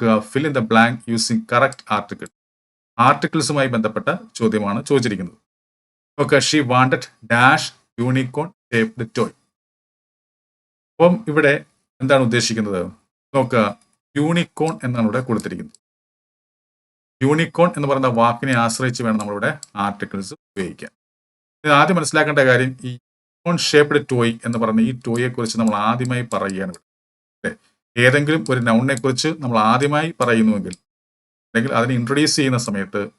നോക്കുക fill in the blank using correct article ആർട്ടിക്കിൾസുമായി ബന്ധപ്പെട്ട ചോദ്യമാണ് ചോദിച്ചിരിക്കുന്നത്. Okay she wanted dash unicorn shaped toy അപ്പം ഇവിടെ എന്താണ് ഉദ്ദേശിക്കുന്നത്? നോക്കുക യൂണിക്കോൺ എന്നാണ് ഇവിടെ കൊടുത്തിരിക്കുന്നത്. യൂണിക്കോൺ എന്ന് പറയുന്ന വാക്കിനെ ആശ്രയിച്ച് വേണം നമ്മളിവിടെ ആർട്ടിക്കിൾസ് ഉപയോഗിക്കാൻ. ഇത് ആദ്യം മനസ്സിലാക്കേണ്ട കാര്യം ഈ യൂണിക്കോൺ ഷേപ്ഡ് ടോയ് എന്ന് പറയുന്ന ഈ ടോയെ കുറിച്ച് നമ്മൾ ആദ്യമായി പറയുകയാണ് ഇവിടെ. ഏതെങ്കിലും ഒരു നൗണിനെ കുറിച്ച് നമ്മൾ ആദ്യമായി പറയുന്നുവെങ്കിൽ അല്ലെങ്കിൽ അതിനെ ഇൻട്രൊഡ്യൂസ് ചെയ്യുന്ന സമയത്ത്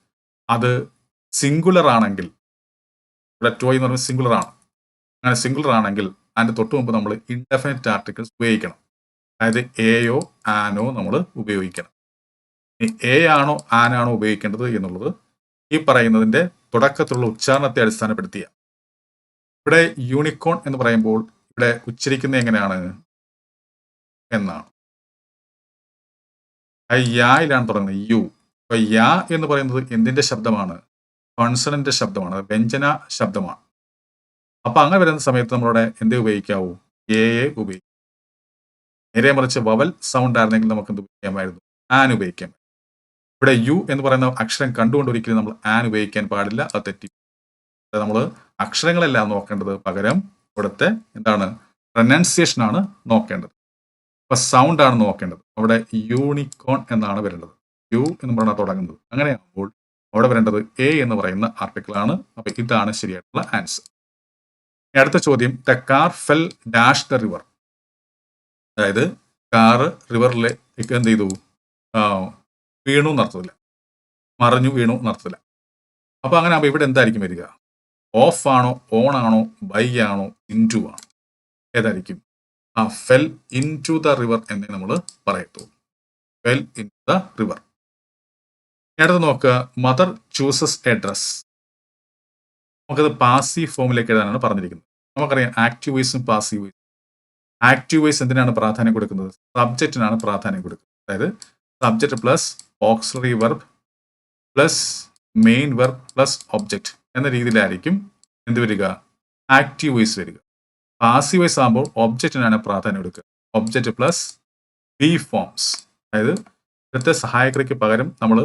അത് സിംഗുലർ ആണെങ്കിൽ ഇവിടെ ടോയ് എന്ന് പറയുന്നത് സിംഗുലർ ആണ്. അങ്ങനെ സിംഗുലർ ആണെങ്കിൽ അതിന്റെ തൊട്ട് മുമ്പ് നമ്മൾ ഇൻഡെഫിനറ്റ് ആർട്ടിക്കിൾസ് ഉപയോഗിക്കണം. അതായത് എയോ ആനോ നമ്മൾ ഉപയോഗിക്കണം. എ ആണോ ആനാണോ ഉപയോഗിക്കേണ്ടത് എന്നുള്ളത് ഈ പറയുന്നതിന്റെ തുടക്കത്തിലുള്ള ഉച്ചാരണത്തെ അടിസ്ഥാനപ്പെടുത്തിയ. ഇവിടെ യൂണിക്കോൺ എന്ന് പറയുമ്പോൾ ഇവിടെ ഉച്ചരിക്കുന്നത് എങ്ങനെയാണ്? എന്നാണ്. അയ്യായിലാണ് യായിലാണ് തുടങ്ങുന്നത്. യു. അപ്പൊ യാ എന്ന് പറയുന്നത് എന്തിന്റെ ശബ്ദമാണ്? കോൺസണന്റ് ശബ്ദമാണ്. വ്യഞ്ജന ശബ്ദമാണ്. അപ്പൊ അങ്ങനെ വരുന്ന സമയത്ത് നമ്മളുടെ എന്ത് ഉപയോഗിക്കാവൂ? എ എ ഉപയോഗിക്കും. നേരെ മറിച്ച് വവൽ സൗണ്ട് ആയിരുന്നെങ്കിൽ നമുക്ക് എന്ത് ഉപയോഗിക്കാമായിരുന്നു? ആൻ ഉപയോഗിക്കാം. ഇവിടെ യു എന്ന് പറയുന്ന അക്ഷരം കണ്ടുകൊണ്ട് ഒരിക്കലും നമ്മൾ ആൻ ഉപയോഗിക്കാൻ പാടില്ല. അത് തെറ്റി. നമ്മൾ അക്ഷരങ്ങളെല്ലാം നോക്കേണ്ടത് പകരം ഇവിടുത്തെ എന്താണ്? പ്രൊനൗൺസിയേഷൻ ആണ് നോക്കേണ്ടത്. അപ്പൊ സൗണ്ട് ആണ് നോക്കേണ്ടത്. അവിടെ യൂണിക്കോൺ എന്നാണ് വരേണ്ടത്. യു എന്ന് പറഞ്ഞാൽ തുടങ്ങുന്നത്. അങ്ങനെയാകുമ്പോൾ അവിടെ വരേണ്ടത് എ എന്ന് പറയുന്ന ആർട്ടിക്കിൾ ആണ്. അപ്പൊ ഇതാണ് ശരിയായിട്ടുള്ള ആൻസർ അടുത്ത ചോദ്യം the car fell dash the river അതായത് കാറ് റിവറിലെ എന്ത് ചെയ്തു? വീണു നടത്തില്ല മറിഞ്ഞു വീണു നടത്തില്ല അപ്പൊ അങ്ങനെ ആകുമ്പോൾ ഇവിടെ എന്തായിരിക്കും വരിക? ഓഫ് ആണോ ഓൺ ആണോ ബൈ ആണോ ഇന്റു ആണോ? ഏതായിരിക്കും? ആ fell in to the river എന്നേ നമ്മൾ പറയത്തുള്ളൂ. ഫെൽ ഇൻ ദ റിവർ അടുത്ത് നോക്കുക മദർ ചൂസസ് എ ഡ്രസ് നമുക്കത് പാസീവ് ഫോമിലേക്ക് എഴുതാനാണ് പറഞ്ഞിരിക്കുന്നത്. നമുക്കറിയാം ആക്റ്റീവ് വോയിസും പാസീവ് വോയിസും ആക്റ്റീവ് വോയിസ് എന്തിനാണ് പ്രാധാന്യം കൊടുക്കുന്നത്? സബ്ജക്റ്റിനാണ് പ്രാധാന്യം കൊടുക്കുന്നത്. അതായത് subject plus auxiliary verb plus main verb plus object എന്ന രീതിയിലായിരിക്കും എന്ത് വരിക? ആക്റ്റീവ് വോയിസ് വരിക. പാസീവ് വൈസ് ആകുമ്പോൾ ഒബ്ജക്റ്റിനാണ് പ്രാധാന്യം കൊടുക്കുക. ഒബ്ജക്റ്റ് പ്ലസ് ബി ഫോംസ് അതായത് ഇവിടുത്തെ സഹായകർക്ക് പകരം നമ്മൾ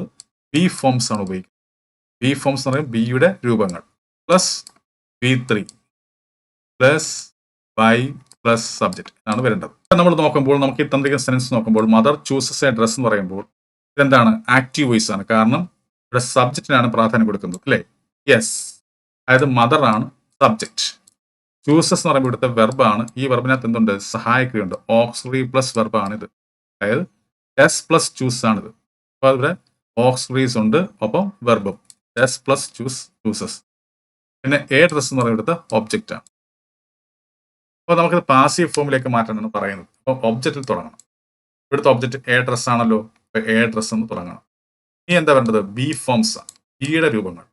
ബി ഫോംസ് ആണ് ഉപയോഗിക്കുന്നത്. ബി ഫോംസ് എന്ന് പറയുമ്പോൾ ബിയുടെ രൂപങ്ങൾ. Plus V three plus by plus subject എന്നാണ് വരേണ്ടത്. നമ്മൾ നോക്കുമ്പോൾ നമുക്ക് ഈ തന്നിരിക്കുന്ന സെൻസ് നോക്കുമ്പോൾ മദർ ചൂസസ് എ ഡ്രസ് എന്ന് പറയുമ്പോൾ ഇതെന്താണ്? ആക്റ്റീവ് വോയിസ് ആണ്. കാരണം ഇവിടെ സബ്ജക്റ്റിനാണ് പ്രാധാന്യം കൊടുക്കുന്നത്. അല്ലേ? യെസ് അതായത് മദർ ആണ് സബ്ജക്റ്റ് ചൂസസ് എന്ന് പറയുമ്പോൾ ഇവിടുത്തെ വെർബാണ് ഈ വെർബിനകത്ത് എന്തുണ്ട്? സഹായിക്കുകയുണ്ട്. ഓക്സിലറി പ്ലസ് വെർബാണ് ഇത് അതായത് എസ് പ്ലസ് ചൂസ് ആണിത്. അപ്പോൾ ഇവിടെ ഓക്സിലറീസ് ഉണ്ട് ഒപ്പം വെർബും എസ് പ്ലസ് ചൂസ് ചൂസസ് പിന്നെ എ ഡ്രസ് എന്ന് പറയുന്നത് ഒബ്ജക്റ്റ് ആണ്. അപ്പോൾ നമുക്ക് പാസീവ് ഫോമിലേക്ക് മാറ്റാനാണ് പറയുന്നത്. അപ്പോൾ ഒബ്ജക്റ്റിൽ തുടങ്ങണം. ഇവിടുത്തെ ഒബ്ജക്റ്റ് എ ഡ്രസ് ആണല്ലോ. അപ്പോൾ എ ഡ്രസ് എന്ന് തുടങ്ങണം. ഇനി എന്താ വേണ്ടത്? ബി ഫോംസ് ബിയുടെ രൂപങ്ങൾ.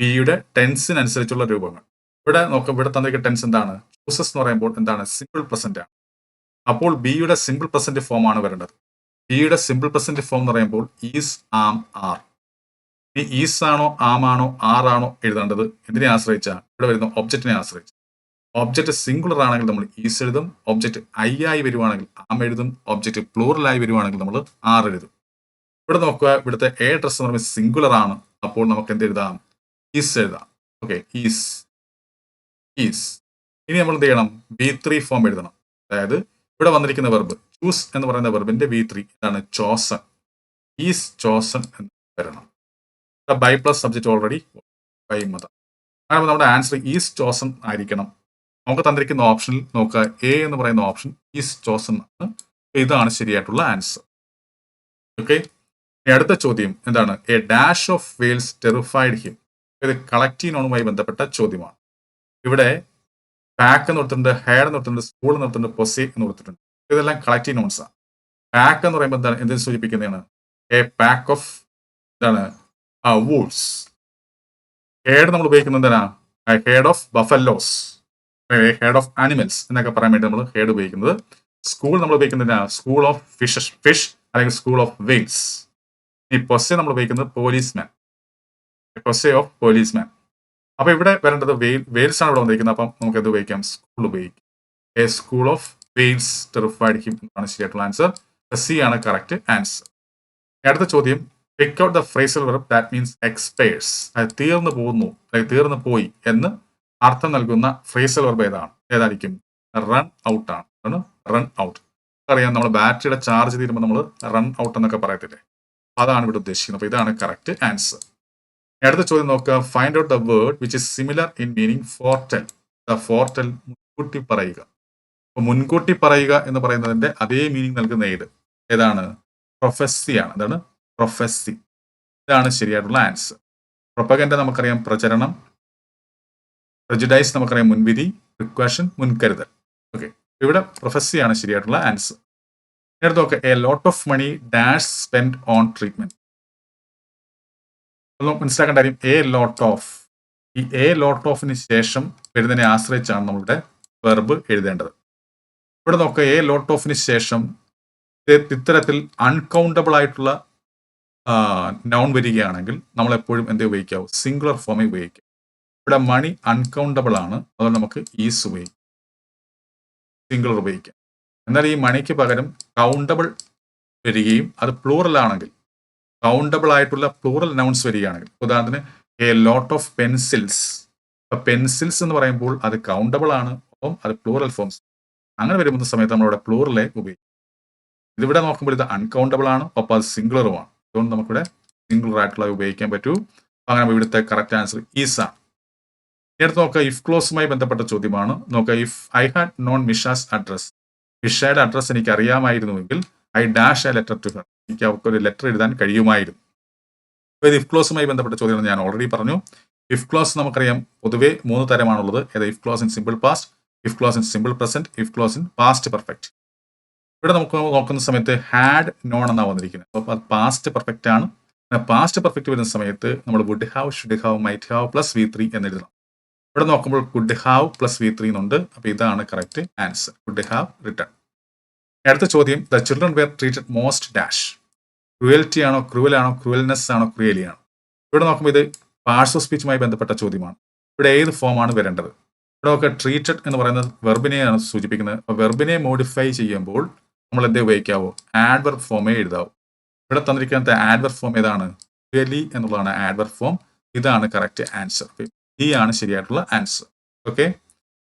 ബിയുടെ ടെൻസിനനുസരിച്ചുള്ള രൂപങ്ങൾ. ഇവിടെ നോക്കുക ഇവിടെ തന്നിരിക്കുന്ന ടെൻസ് എന്താണ്? ചൂസസ് എന്ന് പറയുമ്പോൾ എന്താണ്? സിമ്പിൾ പ്രസന്റ് ആണ്. അപ്പോൾ ബിയുടെ സിമ്പിൾ പ്രസന്റ് ഫോം ആണ് വരേണ്ടത്. ബിയുടെ സിമ്പിൾ പ്രസന്റ് ഫോം എന്ന് പറയുമ്പോൾ ഈസ് ആം ആർ ഈ ഈസ് ആണോ ആം ആണോ ആർ ആണോ എഴുതേണ്ടത് എന്തിനെ ആശ്രയിച്ചാ? ഇവിടെ വരുന്ന ഒബ്ജക്റ്റിനെ ആശ്രയിച്ച്. ഒബ്ജക്റ്റ് സിംഗുലർ ആണെങ്കിൽ നമ്മൾ ഈസ് എഴുതും. ഒബ്ജക്റ്റ് ഐ ആയി വരുവാണെങ്കിൽ ആം എഴുതും. ഒബ്ജക്റ്റ് പ്ലൂറൽ ആയി വരുവാണെങ്കിൽ നമ്മൾ ആർ എഴുതും. ഇവിടെ നോക്കുക ഇവിടുത്തെ എ ഡ്രസ് എന്ന് പറയുമ്പോൾ സിംഗുലർ ആണ്. അപ്പോൾ നമുക്ക് എന്ത് എഴുതാം? ഈസ് എഴുതാം. ഓക്കെ ഈസ് ഈസ് ഇനി നമ്മൾ എന്ത് ചെയ്യണം? ബി ത്രീ ഫോം എഴുതണം. അതായത് ഇവിടെ വന്നിരിക്കുന്ന വെർബ് ചൂസ് എന്ന് പറയുന്ന വെർബിന്റെ ബി ത്രീ ഇതാണ് ചോസൺ ഈസ് ചോസൺ എന്ന് വരണം. By plus subject already by മത അങ്ങനെ നമ്മുടെ ആൻസർ ഈസ് ചോസൺ ആയിരിക്കണം. നമുക്ക് തന്നിരിക്കുന്ന ഓപ്ഷനിൽ നോക്കുക. എ എന്ന് പറയുന്ന ഓപ്ഷൻ ഈസ് ചോസൺ ആണ്. ഇതാണ് ശരിയായിട്ടുള്ള ആൻസർ ഓക്കെ അടുത്ത ചോദ്യം എന്താണ്? A dash of whales terrified him ഇത് കളക്റ്റീവ് നോണുമായി ബന്ധപ്പെട്ട ചോദ്യമാണ്. ഇവിടെ പാക്ക് എന്ന് കൊടുത്തിട്ടുണ്ട് ഹെയർ എന്ന് കൊടുത്തിട്ടുണ്ട് സ്കൂൾ എന്ന് കൊടുത്തിട്ടുണ്ട് പൊസി എന്ന് കൊടുത്തിട്ടുണ്ട്. ഇതെല്ലാം കളക്റ്റീവ് ആണ് പാക്ക് എന്ന് പറയുമ്പോൾ എന്താണ് എന്തിനു സൂചിപ്പിക്കുന്നതാണ്? എ പാക്ക് ഓഫ് എന്താണ്? ആ വൂൾസ് ഹെഡ് നമ്മൾ ഉപയോഗിക്കുന്നത് എന്താണ് head of buffaloes head of animals എന്നൊക്കെ പറയാൻ വേണ്ടി നമ്മൾ ഹെഡ് ഉപയോഗിക്കുന്നത്. സ്കൂൾ നമ്മൾ ഉപയോഗിക്കുന്നത് സ്കൂൾ ഓഫ് ഫിഷസ് ഫിഷ് അല്ലെങ്കിൽ സ്കൂൾ ഓഫ് വെയിൽസ് ഈ പൊസെ നമ്മൾ ഉപയോഗിക്കുന്നത് police policeman posse of policeman അപ്പൊ ഇവിടെ വരേണ്ടത് വെയിൽ വെയിൽസ് ആണ് ഇവിടെ വന്നിരിക്കുന്നത്. അപ്പം നമുക്ക് എന്ത് ഉപയോഗിക്കാം. സ്കൂൾ ഉപയോഗിക്കാം. A school of whales terrified him ശരിയായിട്ടുള്ള ആൻസർ സി ആണ് കറക്റ്റ് ആൻസർ അടുത്ത ചോദ്യം. Pick out the phrasal verb that means expires അത് തീർന്നു പോകുന്നു അല്ലെങ്കിൽ തീർന്നു പോയി എന്ന് അർത്ഥം നൽകുന്ന ഫ്രേസൽ വെർബ് ഏതാണ്? ഏതായിരിക്കും? റൺ ഔട്ട് ആണ്. റൺ ഔട്ട് അറിയാം നമ്മൾ ബാറ്ററിയുടെ ചാർജ് തീരുമ്പോൾ നമ്മൾ റൺ ഔട്ട് എന്നൊക്കെ പറയത്തില്ലേ? അതാണ് ഇവിടെ ഉദ്ദേശിക്കുന്നത്. അപ്പൊ ഇതാണ് കറക്റ്റ് ആൻസർ അടുത്ത ചോദ്യം നോക്കുക find out the word which is similar in meaning foretell the foretell മുൻകൂട്ടി പറയുക. അപ്പൊ മുൻകൂട്ടി പറയുക എന്ന് പറയുന്നതിന്റെ അതേ മീനിങ് നൽകുന്ന ഏത്? ഏതാണ്? പ്രൊഫസി ആണ്. അതാണ് പ്രൊഫസി ഇതാണ് ശരിയായിട്ടുള്ള ആൻസർ പ്രൊപ്പഗൻഡ നമുക്കറിയാം പ്രചരണം. പ്രജുഡൈസ് നമുക്കറിയാം മുൻവിധി. പ്രിക്വേഷൻ മുൻകരുതൽ. ഓക്കെ ഇവിടെ പ്രൊഫസിയാണ് ശരിയായിട്ടുള്ള ആൻസർ നേരത്തെ നോക്കുക a lot of money dash spend on treatment മനസ്സിലാക്കേണ്ട കാര്യം എ ലോട്ട് ഓഫ് ഈ എ ലോട്ട് ഓഫിന് ശേഷം വരുന്നതിനെ ആശ്രയിച്ചാണ് നമ്മളുടെ വെർബ് എഴുതേണ്ടത്. ഇവിടെ നോക്കുക എ ലോട്ട് ഓഫിന് ശേഷം ഇത് ഇത്തരത്തിൽ അൺകൗണ്ടബിൾ ആയിട്ടുള്ള നൗൺ വരികയാണെങ്കിൽ നമ്മൾ എപ്പോഴും എന്ത് ഉപയോഗിക്കാവും? സിംഗുലർ ഫോമിൽ ഉപയോഗിക്കാം. ഇവിടെ മണി അൺകൗണ്ടബിൾ ആണ് അതുകൊണ്ട് നമുക്ക് ഈസ് ഉപയോഗിക്കാം. സിംഗുലർ ഉപയോഗിക്കാം. എന്നാൽ ഈ മണിക്ക് പകരം കൗണ്ടബിൾ വരികയും അത് പ്ലൂറൽ ആണെങ്കിൽ കൗണ്ടബിൾ ആയിട്ടുള്ള പ്ലൂറൽ നൗൺസ് വരികയാണെങ്കിൽ ഉദാഹരണത്തിന് a lot of pencils pencils എന്ന് പറയുമ്പോൾ അത് കൗണ്ടബിൾ ആണ് അപ്പം അത് പ്ലൂറൽ ഫോംസ് അങ്ങനെ വരുന്ന സമയത്ത് നമ്മളിവിടെ പ്ലൂറലെ ഉപയോഗിക്കും. ഇതിവിടെ നോക്കുമ്പോൾ ഇത് അൺകൗണ്ടബിൾ ആണ് ഒപ്പം അത് സിംഗുലറുമാണ് അതുകൊണ്ട് നമുക്കിവിടെ സിംഗുലർ ആയിട്ടുള്ള ഉപയോഗിക്കാൻ പറ്റൂ. അങ്ങനെ ഇവിടുത്തെ കറക്റ്റ് ആൻസർ ഈസ് ആണ്. ഇനി നോക്കുക ഇഫ് ക്ലോസുമായി ബന്ധപ്പെട്ട ചോദ്യമാണ്. നോക്കുക if I had known Misha's address മിഷയുടെ address എനിക്ക് അറിയാമായിരുന്നുവെങ്കിൽ I dash a letter to her എനിക്ക് അവർക്ക് ഒരു ലെറ്റർ എഴുതാൻ കഴിയുമായിരുന്നു. അപ്പോൾ ഇത് ഇഫ് ക്ലോസുമായി ബന്ധപ്പെട്ട ചോദ്യങ്ങൾ ഞാൻ ഓൾറെഡി പറഞ്ഞു. ഇഫ് ക്ലോസ് നമുക്കറിയാം പൊതുവേ മൂന്ന് തരമാണുള്ളത്. ഏത് if clause in simple past if clause in simple present if clause in past perfect ഇവിടെ നമുക്ക് നോക്കുന്ന സമയത്ത് ഹാഡ് നോൺ എന്നാണ് വന്നിരിക്കുന്നത്. അപ്പോൾ അത് പാസ്റ്റ് പെർഫെക്റ്റ് ആണ്. പാസ്റ്റ് പെർഫെക്റ്റ് വരുന്ന സമയത്ത് നമ്മൾ would have should have might have plus V three എന്ന് എഴുതണം. ഇവിടെ നോക്കുമ്പോൾ could have plus V three എന്നുണ്ട്. അപ്പോൾ ഇതാണ് correct answer could have return അടുത്ത ചോദ്യം the children were treated most dash cruelty ആണോ ക്രൂവൽ ആണോ ക്രൂവൽനെസ് ആണോ ക്രിയലി ആണോ ഇവിടെ നോക്കുമ്പോൾ ഇത് പാർട്സ് ഓഫ് സ്പീച്ചുമായി ബന്ധപ്പെട്ട ചോദ്യമാണ്. ഇവിടെ ഏത് ഫോമാണ് വരേണ്ടത്? ഇവിടെ നോക്കുക ട്രീറ്റഡ് എന്ന് പറയുന്നത് വെർബിനെയാണ് സൂചിപ്പിക്കുന്നത്. അപ്പോൾ വെർബിനെ മോഡിഫൈ ചെയ്യുമ്പോൾ നമ്മൾ എന്തേ ഉപയോഗിക്കാവോ? ആഡ്വർ ഫോമേ എഴുതാവൂ. ഇവിടെ തന്നിരിക്കുന്ന ആഡ്വർ ഫോം ഏതാണ്? ക്രിയലി എന്നുള്ളതാണ് ആഡ്വർ ഫോം ഇതാണ് കറക്റ്റ് ആൻസർ ഈ ആണ് ശരിയായിട്ടുള്ള answer okay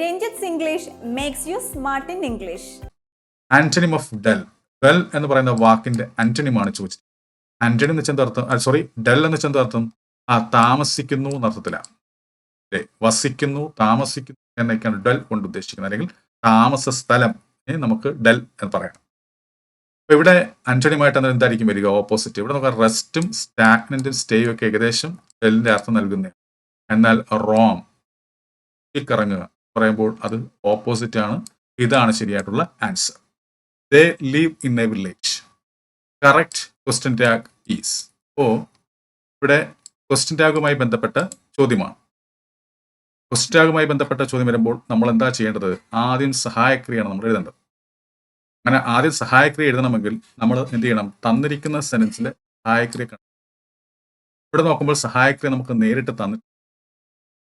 Ranjith English makes you smart in English antonym of dull dull എന്ന് പറയുന്ന വാക്കിന്റെ ആന്റണിമാണ് ചോദിച്ചത്. ആന്റണി എന്ന് വെച്ചാൽ അർത്ഥം? സോറി ഡെൽ എന്ന് വെച്ചാൽ അർത്ഥം? ആ താമസിക്കുന്നു എന്നർത്ഥത്തിലാണ് വസിക്കുന്നു താമസിക്കുന്നു എന്നൊക്കെയാണ് ഡെൽ കൊണ്ട് ഉദ്ദേശിക്കുന്നത്. അല്ലെങ്കിൽ താമസ സ്ഥലം നമുക്ക് ഡെൽ എന്ന് പറയാം. അപ്പൊ ഇവിടെ ആന്റണിയുമായിട്ട് അന്നേരം എന്തായിരിക്കും വരിക? ഓപ്പോസിറ്റ് ഇവിടെ നമുക്ക് റെസ്റ്റും സ്റ്റാഗ്നന്റും സ്റ്റേയും ഒക്കെ ഏകദേശം ഡെല്ലിന്റെ അർത്ഥം നൽകുന്നതാണ്. എന്നാൽ റോം ഈ കറങ്ങുക പറയുമ്പോൾ അത് ഓപ്പോസിറ്റ് ആണ്. ഇതാണ് ശരിയായിട്ടുള്ള answer they live in a village correct question tag is ഓ ഇവിടെ ക്വസ്റ്റ്യൻ ടാഗുമായി ബന്ധപ്പെട്ട ചോദ്യമാണ്. ക്വസ്റ്റ്യൻ ടാഗുമായി ബന്ധപ്പെട്ട ചോദ്യം വരുമ്പോൾ നമ്മൾ എന്താ ചെയ്യേണ്ടത്? ആദ്യം സഹായക്രിയയാണ് നമ്മൾ എഴുതേണ്ടത്. അങ്ങനെ ആദ്യം സഹായക്രിയ എഴുതണമെങ്കിൽ നമ്മൾ എന്ത് ചെയ്യണം? തന്നിരിക്കുന്ന സെന്റൻസിലെ സഹായക്രിയ ഇവിടെ നോക്കുമ്പോൾ സഹായക്രിയ നമുക്ക് നേരിട്ട് തന്നി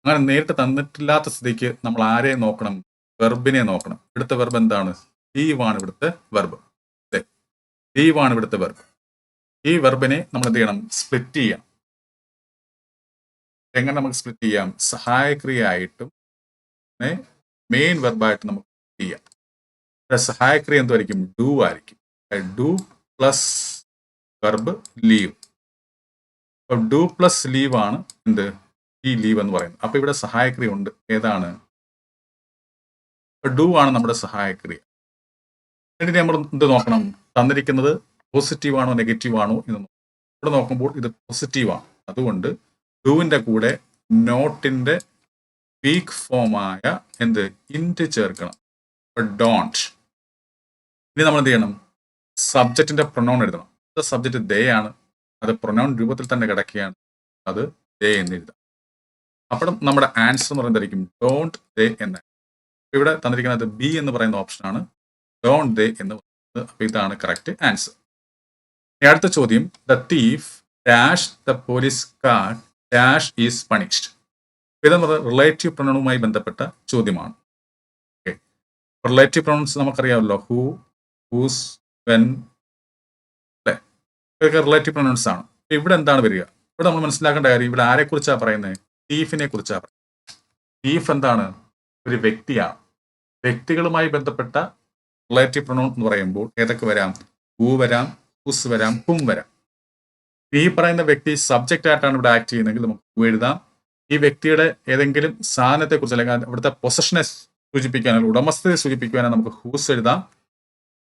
അങ്ങനെ നേരിട്ട് തന്നിട്ടില്ലാത്ത സ്ഥിതിക്ക് നമ്മൾ ആരെ നോക്കണം? വെർബിനെ നോക്കണം. ഇവിടുത്തെ വെർബ് എന്താണ്? ലീവാണ് ഇവിടുത്തെ വെർബ്. അല്ലേ ലീവാണ് ഇവിടുത്തെ വെർബ്. ഈ വെർബിനെ നമ്മൾ എന്ത് ചെയ്യണം? സ്പ്ലിറ്റ് ചെയ്യാം. എങ്ങനെ നമുക്ക് സ്പ്ലിറ്റ് ചെയ്യാം? സഹായക്രിയ ആയിട്ടും മെയിൻ വെർബായിട്ട് നമുക്ക് ചെയ്യാം. സഹായക്രിയ എന്തായിരിക്കും ഡു ആയിരിക്കും. Do plus verb live. അപ്പൊ ഡു പ്ലസ് ലീവ് ആണ് എന്ത്? ഈ ലീവ് എന്ന് പറയുന്നത്. അപ്പൊ ഇവിടെ സഹായക്രിയ ഉണ്ട്. ഏതാണ്? ഡു ആണ് നമ്മുടെ സഹായക്രിയ. എന്നിട്ട് നമ്മൾ എന്ത് നോക്കണം? തന്നിരിക്കുന്നത് പോസിറ്റീവ് ആണോ നെഗറ്റീവ് ആണോ എന്ന്. ഇവിടെ നോക്കുമ്പോൾ ഇത് പോസിറ്റീവ് ആണ്. അതുകൊണ്ട് ഡുവിന്റെ കൂടെ നോട്ടിന്റെ വീക്ക് ഫോമായ എന്ത്? ഇന്റ് ചേർക്കണം. ഡോണ്ട് ഇനി നമ്മൾ എന്ത് ചെയ്യണം? സബ്ജക്റ്റിന്റെ പ്രൊണൗൺ എഴുതണം. സബ്ജക്റ്റ് ദേ ആണ്. അത് പ്രൊനൗൺ രൂപത്തിൽ തന്നെ കിടക്കുകയാണ്. അത് ദേ എന്ന് എഴുതാം. അപ്പോൾ നമ്മുടെ ആൻസർ എന്ന് പറയുന്നതായിരിക്കും ഡോണ്ട് ദേ എന്ന്. ഇവിടെ തന്നിരിക്കുന്നത് ബി എന്ന് പറയുന്ന ഓപ്ഷനാണ് ഡോണ്ട് ദേ എന്ന് പറയുന്നത്. അപ്പോൾ ഇതാണ് കറക്റ്റ് ആൻസർ അടുത്ത ചോദ്യം the thief dash the police car dash is punished ഇതെന്ന് പറയുന്നത് റിലേറ്റീവ് പ്രൊണൗണുമായി ബന്ധപ്പെട്ട ചോദ്യമാണ്. ഓക്കെ റിലേറ്റീവ് പ്രൊണൗൺസ് നമുക്കറിയാമല്ലോ ഹു ഹൂസ് വെൻ അല്ലേ? ഇതൊക്കെ റിലേറ്റീവ് പ്രൊണൗൺസ് ആണ്. ഇവിടെ എന്താണ് വരിക? ഇവിടെ നമ്മൾ മനസ്സിലാക്കേണ്ട കാര്യം ഇവിടെ ആരെക്കുറിച്ചാണ് പറയുന്നത്? തീഫിനെ കുറിച്ചാണ് പറയുന്നത് തീഫ് എന്താണ്? ഒരു വ്യക്തിയാണ്. വ്യക്തികളുമായി ബന്ധപ്പെട്ട റിലേറ്റീവ് പ്രൊണൗൺ എന്ന് പറയുമ്പോൾ ഏതൊക്കെ വരാം? ഊ വരാം ഉസ് വരാം കും വരാം. ഈ പറയുന്ന വ്യക്തി സബ്ജക്റ്റ് ആയിട്ടാണ് ഇവിടെ ആക്ട് ചെയ്യുന്നതെങ്കിൽ നമുക്ക് എഴുതാം. ഈ വ്യക്തിയുടെ ഏതെങ്കിലും സാധനത്തെ കുറിച്ച് അല്ലെങ്കിൽ അവിടുത്തെ പൊസഷനെ സൂചിപ്പിക്കാനോ ഉടമസ്ഥതയെ സൂചിപ്പിക്കുവാനോ നമുക്ക് ഹൂസ് എഴുതാം.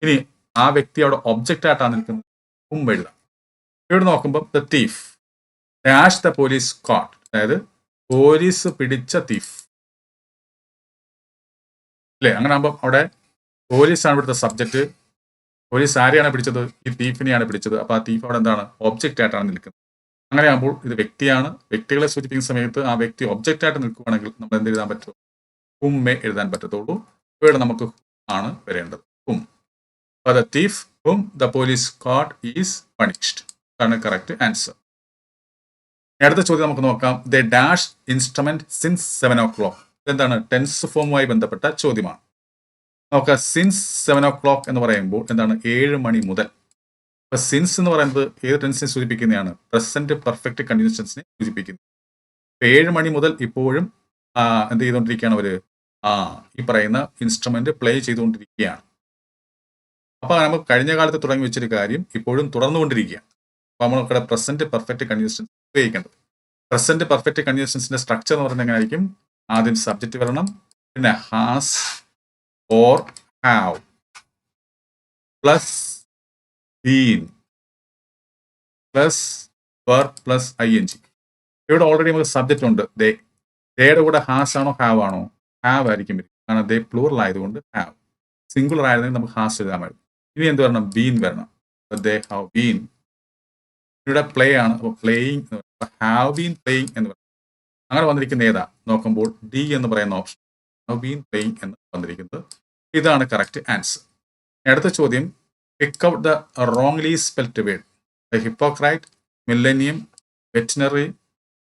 ഇനി ആ വ്യക്തി അവിടെ ഒബ്ജക്റ്റ് ആയിട്ടാണ് നിൽക്കുന്നത്. ഹും എഴുതാം. ഇവിടെ നോക്കുമ്പോൾ the thief dash the police caught അതായത് പോലീസ് പിടിച്ച തീഫ്. അല്ലേ? അങ്ങനെ ആകുമ്പോൾ അവിടെ പോലീസാണ് ഇവിടുത്തെ സബ്ജക്റ്റ് പോലീസ് ആരെയാണ് പിടിച്ചത്? ഈ തീഫിനെയാണ് പിടിച്ചത്. അപ്പോൾ ആ തീഫ് അവിടെ എന്താണ്? ഒബ്ജക്റ്റ് ആയിട്ടാണ് നിൽക്കുന്നത്. അങ്ങനെ ആകുമ്പോൾ ഇത് വ്യക്തിയാണ്. വ്യക്തികളെ സൂചിപ്പിക്കുന്ന സമയത്ത് ആ വ്യക്തി ഒബ്ജക്റ്റ് ആയിട്ട് നിൽക്കുകയാണെങ്കിൽ നമ്മൾ എന്ത് എഴുതാൻ പറ്റും? ഹുമ്മേ എഴുതാൻ പറ്റത്തുള്ളൂ. ഇവിടെ നമുക്ക് ആണ് വരേണ്ടത്. ഹും the thief hmm the police caught is punished. അതാണ് കറക്റ്റ് ആൻസർ അടുത്ത ചോദ്യം നമുക്ക് നോക്കാം. The dash instrument since seven o'clock എന്താണ് ടെൻസ് ഫോമുമായി ബന്ധപ്പെട്ട ചോദ്യമാണ്. നോക്കാം. സിൻസ് സെവൻ ഓ ക്ലോക്ക് എന്ന് പറയുമ്പോൾ എന്താണ്? ഏഴ് മണി മുതൽ. അപ്പൊ സിൻസ് എന്ന് പറയുന്നത് ഏത് ടെൻസിനെ സൂചിപ്പിക്കുന്നതാണ്? പ്രസന്റ് പെർഫെക്റ്റ് കണ്ടിന്യൂസ് ടെൻസിനെ സൂചിപ്പിക്കുന്നത്. അപ്പൊ ഏഴ് മണി മുതൽ ഇപ്പോഴും എന്ത് ചെയ്തുകൊണ്ടിരിക്കുകയാണ് അവർ? ആ ഈ പറയുന്ന ഇൻസ്ട്രുമെന്റ് പ്ലേ ചെയ്തുകൊണ്ടിരിക്കുകയാണ്. അപ്പൊ നമുക്ക് കഴിഞ്ഞ കാലത്ത് തുടങ്ങി വെച്ചൊരു കാര്യം ഇപ്പോഴും തുടർന്നുകൊണ്ടിരിക്കുകയാണ്. അപ്പൊ നമ്മൾക്കിടെ പ്രസന്റ് പെർഫെക്റ്റ് കണ്ടിന്യൂസ് ഉപയോഗിക്കേണ്ടത്. പ്രസന്റ് പെർഫെക്റ്റ് ടെൻസിന്റെ സ്ട്രക്ചർ എന്ന് എങ്ങനെ ആയിരിക്കും ആദ്യം സബ്ജക്റ്റ് വരണം പിന്നെ has or have plus been plus verb plus I N G ഇവിടെ ഓൾറെഡി നമുക്ക് സബ്ജക്റ്റ് ഉണ്ട്. ദേ ദയുടെ കൂടെ ഹാസ് ആണോ ഹാവ് ആണോ? ഹാവ് ആയിരിക്കും കാരണം ദേ പ്ലൂറൽ ആയതുകൊണ്ട് ഹാവ് സിംഗുലർ ആയിരുന്നെങ്കിൽ നമുക്ക് ഹാസ് എഴുതാമായിരുന്നു ഇനി എന്ത് വരണം? ബീൻ വരണം. ദേ ഹാവ് ബീൻ ഇവിടെ പ്ലേ ആണ്. അപ്പോൾ പ്ലേയിങ് ഹാവ് ബീൻ പ്ലേയിങ് എന്ന് പറയുന്നത്. അങ്ങനെ വന്നിരിക്കുന്ന ഏതാ? നോക്കുമ്പോൾ ഡി എന്ന് പറയുന്ന ഓപ്ഷൻ ഹാവ് ബീൻ പ്ലേയിങ് എന്ന് വന്നിരിക്കുന്നത്. ഇതാണ് കറക്റ്റ് ആൻസർ അടുത്ത ചോദ്യം pick out the wrongly spelt word the hypocrite millennium veterinary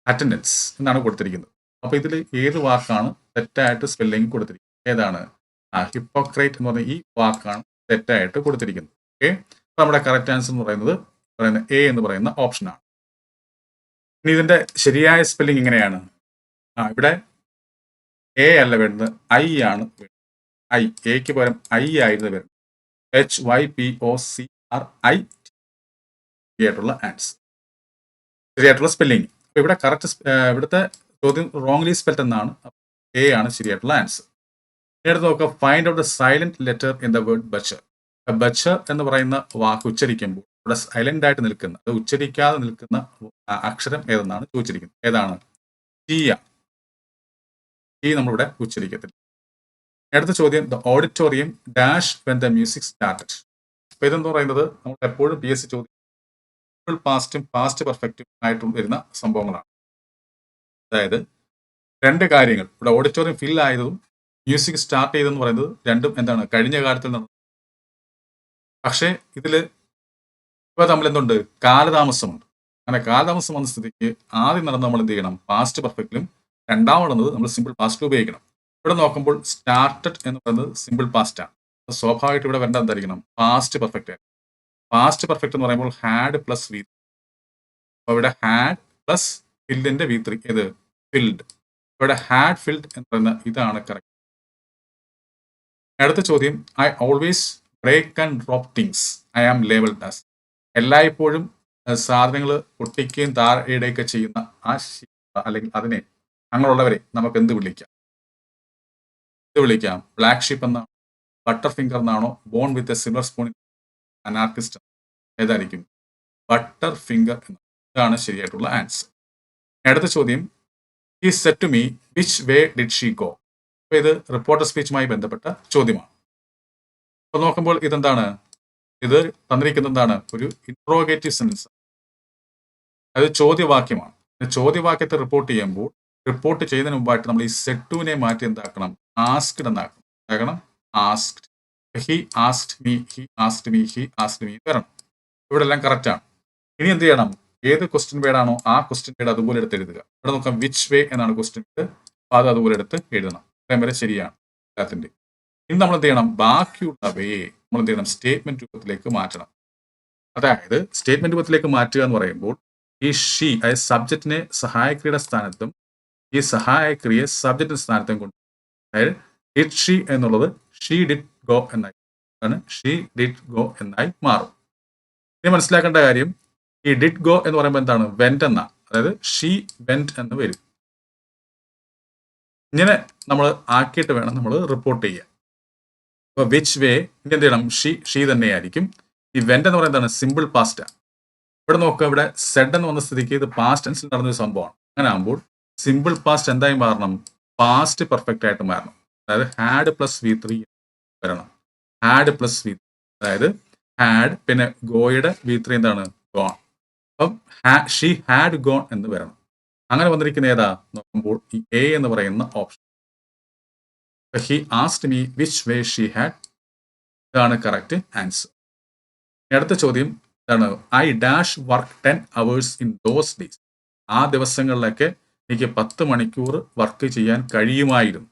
attendance എന്നാണ് കൊടുത്തിരിക്കുന്നത്. അപ്പോൾ ഇതിൽ ഏത് വാക്കാണ് തെറ്റായിട്ട് സ്പെല്ലിംഗ് കൊടുത്തിരിക്കുന്നത്? ഏതാണ്? ആ ഹിപ്പോക്രൈറ്റ് എന്ന് പറഞ്ഞ ഈ വാക്കാണ് തെറ്റായിട്ട് കൊടുത്തിരിക്കുന്നത്. ഓക്കെ നമ്മുടെ കറക്റ്റ് ആൻസർ എന്ന് പറയുന്നത് പറയുന്ന എ എന്ന് പറയുന്ന ഓപ്ഷനാണ് ഇനി ഇതിന്റെ ശരിയായ സ്പെല്ലിംഗ് ഇങ്ങനെയാണ്. ആ ഇവിടെ എ അല്ല വേണ്ടത് ഐ ആണ് ഐ എക്ക് പകരം ഐ ആയിരുന്നു വരുന്നത്. H Y P O C R I ആയിട്ടുള്ള ആൻസർ ശരിയായിട്ടുള്ള സ്പെല്ലിംഗ് അപ്പൊ ഇവിടെ കറക്റ്റ് ഇവിടുത്തെ ചോദ്യം റോങ്ലി സ്പെൽറ്റ് എന്നാണ്. എ ആണ് ശരിയായിട്ടുള്ള ആൻസർ ഇനി അടുത്ത് നോക്കുക find out the silent letter in the word butcher butcher എന്ന് പറയുന്ന വാക്ക് ഉച്ചരിക്കുമ്പോൾ ഇവിടെ സൈലന്റ് ആയിട്ട് നിൽക്കുന്ന അത് ഉച്ചരിക്കാതെ നിൽക്കുന്ന അക്ഷരം ഏതെന്നാണ് ചോദിച്ചിരിക്കുന്നത്. ഏതാണ്? ചീയ ഈ നമ്മളിവിടെ ഉച്ചരിക്കത്തില്ല. അടുത്ത ചോദ്യം the auditorium dash when the music started അപ്പൊ ഇതെന്ന് പറയുന്നത്? നമ്മൾ എപ്പോഴും പി എസ് സി ചോദ്യം പാസ്റ്റും പാസ്റ്റ് പെർഫെക്റ്റും ആയിട്ടും വരുന്ന സംഭവങ്ങളാണ്. അതായത് രണ്ട് കാര്യങ്ങൾ. ഇവിടെ ഓഡിറ്റോറിയം ഫിൽ ആയതും മ്യൂസിക് സ്റ്റാർട്ട് ചെയ്തെന്ന് പറയുന്നത് രണ്ടും എന്താണ്? കഴിഞ്ഞ കാലത്തിൽ നടന്നത് പക്ഷേ ഇതിൽ ഇപ്പൊ തമ്മിൽ എന്തുണ്ട്? കാലതാമസമുണ്ട്. അങ്ങനെ കാലതാമസം വന്ന സ്ഥിതിക്ക് ആദ്യം നടന്ന് നമ്മൾ എന്ത് ചെയ്യണം? പാസ്റ്റ് പെർഫെക്റ്റിലും രണ്ടാമത് നമ്മൾ സിമ്പിൾ പാസ്റ്റ് ഉപയോഗിക്കണം. ഇവിടെ നോക്കുമ്പോൾ സ്റ്റാർട്ടഡ് എന്ന് പറയുന്നത് സിമ്പിൾ പാസ്റ്റാണ് സ്വാഭാവികമായിട്ട് ഇവിടെ വരേണ്ട എന്തായിരിക്കണം? പാസ്റ്റ് പെർഫെക്റ്റ് ആയിരിക്കും പാസ്റ്റ് പെർഫെക്റ്റ് എന്ന് പറയുമ്പോൾ ഹാഡ് പ്ലസ് വി അപ്പോൾ ഇവിടെ ഹാഡ് പ്ലസ് ഫിൽഡിന്റെ വി ത്രീ ഇത് ഫിൽഡ് ഇവിടെ ഹാഡ് ഫിൽഡ് എന്ന് പറയുന്ന ഇതാണ് കറക്റ്റ് അടുത്ത ചോദ്യം I always break and drop things I am labelled as എല്ലായ്പ്പോഴും സാധനങ്ങൾ പൊട്ടിക്കുകയും താഴെയൊക്കെ ചെയ്യുന്ന ആ അല്ലെങ്കിൽ അതിനെ അങ്ങനെയുള്ളവരെ നമുക്ക് എന്ത് വിളിക്കാം? എന്ത് വിളിക്കാം? ബ്ലാക്ക് ഷിപ്പ് എന്നാണോ? ബട്ടർ ഫിംഗർ എന്നാണോ born with a silver spoon anarchist ഏതായിരിക്കും? ബട്ടർ ഫിംഗർ ഇതാണ് ശരിയായിട്ടുള്ള ആൻസർ അടുത്ത ചോദ്യം. He said to me which way did she go അപ്പൊ ഇത് റിപ്പോർട്ടർ സ്പീച്ചുമായി ബന്ധപ്പെട്ട ചോദ്യമാണ്. അപ്പൊ നോക്കുമ്പോൾ ഇതെന്താണ്? ഇത് തന്നിരിക്കുന്നത് എന്താണ് ഒരു ഇൻട്രോഗേറ്റീവ് സെൻസ് അത് ചോദ്യവാക്യമാണ്. ചോദ്യവാക്യത്തെ റിപ്പോർട്ട് ചെയ്യുമ്പോൾ റിപ്പോർട്ട് ചെയ്യുന്നതിന് മുമ്പായിട്ട് നമ്മൾ ഈ സെറ്റുവിനെ മാറ്റി എന്താക്കണം? ആസ്ക്ഡ് എന്നാക്കണം. എന്താക്കണം asked he asked me he asked me he asked me വരണം. ഇവിടെ എല്ലാം കറക്റ്റാണ് ഇനി എന്ത് ചെയ്യണം? ഏത് ക്വസ്റ്റ്യൻ വേടാണോ ആ ക്വസ്റ്റ്യൻ വേർഡ് അതുപോലെ എടുത്ത് എഴുതുക. ഇവിടെ നോക്കാം വിച്ച് വേ എന്നാണ് ക്വസ്റ്റ്യൻ അപ്പോൾ അത് അതുപോലെ എടുത്ത് എഴുതണം. ഇത്രയും വരെ ശരിയാണ് എല്ലാത്തിന്റെ ഇനി നമ്മൾ എന്ത് ചെയ്യണം? ബാക്കിയുള്ള വേ നമ്മൾ എന്ത് ചെയ്യണം? സ്റ്റേറ്റ്മെന്റ് രൂപത്തിലേക്ക് മാറ്റണം. അതായത് സ്റ്റേറ്റ്മെന്റ് രൂപത്തിലേക്ക് മാറ്റുക എന്ന് പറയുമ്പോൾ ഈ ഷീ അതായത് സബ്ജക്റ്റിനെ സഹായക്രിയയുടെ സ്ഥാനത്തും ഈ സഹായക്രിയെ സബ്ജക്റ്റിന്റെ സ്ഥാനത്തും കൊണ്ട് അതായത് ഡിഡ് ഷീ എന്നുള്ളത് ഷീ ഡിഡ് ഗോ എന്നായി. ആണ് ഷീ ഡിഡ് ഗോ എന്നായി മാറും. ഇനി മനസ്സിലാക്കേണ്ട കാര്യം ഈ ഡിഡ് ഗോ എന്ന് പറയുമ്പോൾ എന്താണ്? വെന്റ് എന്ന. അതായത് ഷീ വെന്റ് എന്ന് വരും. ഇങ്ങനെ നമ്മൾ ആക്കിയിട്ട് വേണം നമ്മൾ റിപ്പോർട്ട് ചെയ്യാൻ. ഇപ്പോൾ വിച്ച് വേ ഇനി എന്ത് ചെയ്യണം? ഷീ ഷീ തന്നെയായിരിക്കും ഈ വെന്റ് എന്ന് പറയുന്നത് സിമ്പിൾ പാസ്റ്റ് ഇവിടെ നോക്കുക ഇവിടെ സെഡ് എന്ന് വന്ന സ്ഥിതിക്ക് ഇത് പാസ്റ്റ് ടെൻസിൽ നടന്നൊരു സംഭവമാണ്. അങ്ങനെ ആകുമ്പോൾ സിമ്പിൾ പാസ്റ്റ് എന്തായി മാറണം? പാസ്റ്റ് പെർഫെക്റ്റ് ആയിട്ട് മാറണം. അതായത് ഹാഡ് പ്ലസ് വി ത്രീ വരണം. ഹാഡ് പ്ലസ് വി അതായത് ഹാഡ് പിന്നെ ഗോയുടെ വി ത്രീ എന്താണ്? ഗോൺ അപ്പം ഷീ ഹാഡ് ഗോൺ എന്ന് വരണം. അങ്ങനെ വന്നിരിക്കുന്ന ഏതാ? നോക്കുമ്പോൾ ഈ എ എന്ന് പറയുന്ന option he asked me which way she had ഇതാണ് കറക്റ്റ് ആൻസർ അടുത്ത ചോദ്യം ഇതാണ്. I dash work ten hours in those days ആ ദിവസങ്ങളിലൊക്കെ എനിക്ക് പത്ത് മണിക്കൂർ വർക്ക് ചെയ്യാൻ കഴിയുമായിരുന്നു.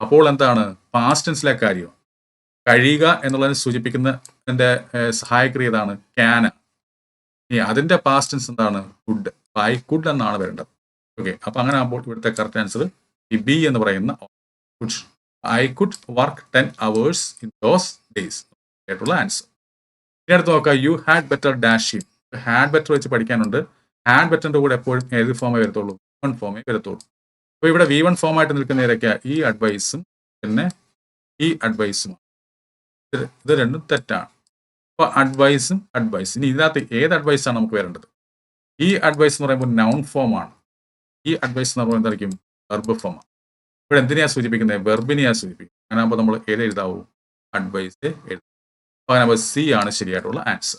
അപ്പോൾ എന്താണ്? പാസ്റ്റ് ടെൻസിലെ കാര്യം. കഴിയുക എന്നുള്ളതിനെ സൂചിപ്പിക്കുന്ന എന്റെ സഹായക്രിയ ഏതാണ് ക്യാന ഇനി അതിന്റെ പാസ്റ്റ് ടെൻസ് എന്താണ്? കുഡ് ഐ കുഡ് എന്നാണ് വരേണ്ടത്. ഓക്കെ അപ്പൊ അങ്ങനെ ആകുമ്പോൾ ഇവിടുത്തെ കറക്റ്റ് ആൻസർ ഈ ബി എന്ന് പറയുന്ന I could work ten hours in those days ആയിട്ടുള്ള ആൻസർ ഇനി അടുത്ത് നോക്കാം. You had better dash had better വെച്ച് പഠിക്കാനുണ്ട്. ഹാഡ് ബെറ്ററിന്റെ കൂടെ എപ്പോഴും ഏത് ഫോമേ വരത്തുള്ളൂ? വൺ ഫോമേ വരത്തുള്ളൂ. അപ്പോൾ ഇവിടെ വി വൺ ഫോം ആയിട്ട് നിൽക്കുന്ന ഏതൊക്കെയാ? ഈ അഡ്വൈസും പിന്നെ ഈ അഡ്വൈസും ഇത് രണ്ടും തെറ്റാണ്. അപ്പോൾ അഡ്വൈസും അഡ്വൈസ് ഇനി ഇതിനകത്ത് ഏത് അഡ്വൈസാണ് നമുക്ക് വരേണ്ടത്? ഈ അഡ്വൈസ് എന്ന് പറയുമ്പോൾ നൗൺ ഫോമാണ് ഈ അഡ്വൈസ് എന്ന് പറയുമ്പോൾ എന്തായിരിക്കും? വെർബ് ഫോം ആണ്. ഇവിടെ എന്തിനെയാ സൂചിപ്പിക്കുന്നത് വെർബിനെയാ സൂചിപ്പിക്കുന്നത് അങ്ങനെ ആകുമ്പോൾ നമ്മൾ ഏത് എഴുതാവൂ? അഡ്വൈസ് എഴുതാം. അങ്ങനെ സി ആണ് ശരിയായിട്ടുള്ള ആൻസർ